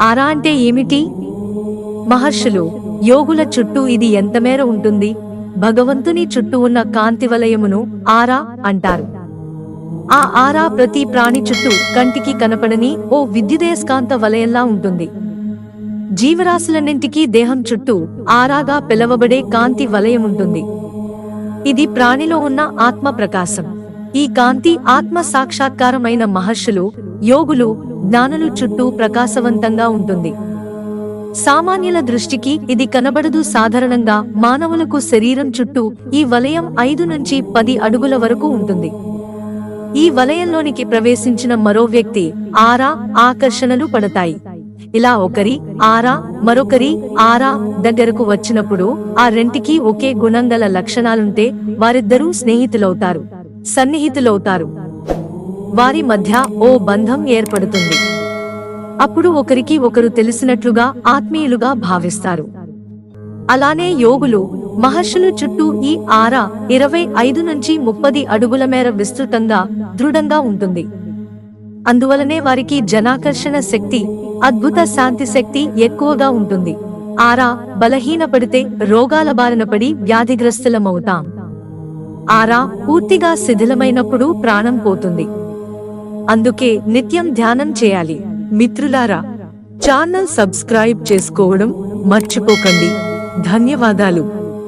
ఆరా అంటే ఏమిటి? మహర్షులు యోగుల చుట్టూ ఇది ఎంతమేర ఉంటుంది? భగవంతుని చుట్టూ ఉన్న కాంతి వలయమును ఆరా అంటారు. ఆ ఆరా ప్రతి ప్రాణి చుట్టూ కంటికి కనపడని ఓ విద్యుదయస్కాంత వలయంలా ఉంటుంది. జీవరాశులన్నింటికీ దేహం చుట్టూ ఆరాగా పిలవబడే కాంతి వలయం ఉంటుంది ఇది ప్రాణిలో ఉన్న ఆత్మ ప్రకాశం ఈ కాంతి ఆత్మ సాక్షాత్కారమైన మహర్షులు యోగులు జ్ఞానులు చుట్టూ ప్రకాశవంతంగా ఉంటుంది. సామాన్యుల దృష్టికి ఇది కనబడదు సాధారణంగా మానవులకు శరీరం చుట్టూ ఈ వలయం ఐదు నుంచి పది అడుగుల వరకు ఉంటుంది. ఈ వలయంలోనికి ప్రవేశించిన మరో వ్యక్తి ఆరా ఆకర్షణలు పడతాయి. ఇలా ఒకరి ఆరా మరొకరి ఆరా దగ్గరకు వచ్చినప్పుడు ఆ రెంటికి ఒకే గుణంగల లక్షణాలుంటే వారిద్దరూ స్నేహితులవుతారు. సన్నిహితులవుతారు. వారి మధ్య ఓ బంధం ఏర్పడుతుంది. అప్పుడు ఒకరికి ఒకరు తెలిసినట్లుగా ఆత్మీయులుగా భావిస్తారు. అలానే యోగులు మహర్షులు చుట్టూ ఈ ఆరా ఇరవై ఐదు నుంచి ముప్పది అడుగుల మేర విస్తృతంగా దృఢంగా ఉంటుంది. అందువలనే వారికి జనాకర్షణ శక్తి అద్భుత శాంతి శక్తి ఎక్కువగా ఉంటుంది. ఆరా బలహీనపడితే రోగాల బారిన పడి వ్యాధిగ్రస్తులమవుతాం. ఆరా పూర్తిగా శిథిలమైనప్పుడు ప్రాణం పోతుంది. అందుకే నిత్యం ధ్యానం చేయాలి. మిత్రులారా ఛానల్ సబ్స్క్రైబ్ చేసుకోవడం మర్చిపోకండి. ధన్యవాదాలు.